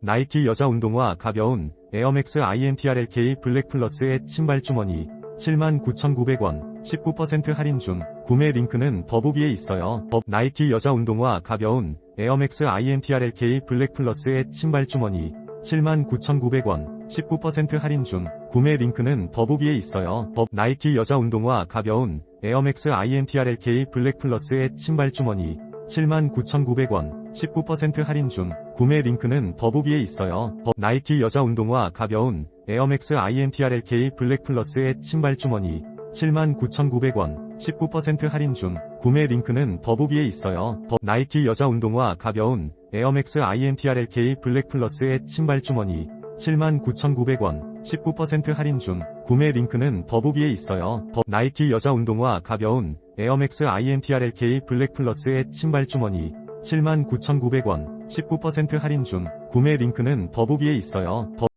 나이키 여자 운동화 가벼운 에어맥스 INTRLK 블랙 플러스의 신발 주머니 79,900원 19% 할인 중 구매 링크는 더보기에 있어요. 더 나이키 여자 운동화 가벼운 에어맥스 INTRLK 블랙 플러스의 신발 주머니 79,900원 19% 할인 중 구매 링크는 더보기에 있어요. 더 나이키 여자 운동화 가벼운 에어맥스 INTRLK 블랙 플러스의 신발 주머니 79,900원 19% 할인 중 구매 링크는 더보기에 있어요. 더 나이키 여자 운동화 가벼운 에어맥스 INTRLK 블랙 플러스의 신발 주머니 79,900원 19% 할인 중 구매 링크는 더보기에 있어요. 더 나이키 여자 운동화 가벼운 에어맥스 INTRLK 블랙 플러스의 신발 주머니 79,900원 19% 할인 중 구매 링크는 더보기에 있어요. 더 나이키 여자 운동화 가벼운 에어맥스 INTRLK 블랙 플러스의 신발 주머니 79,900원 19% 할인 중 구매 링크는 더보기에 있어요. 더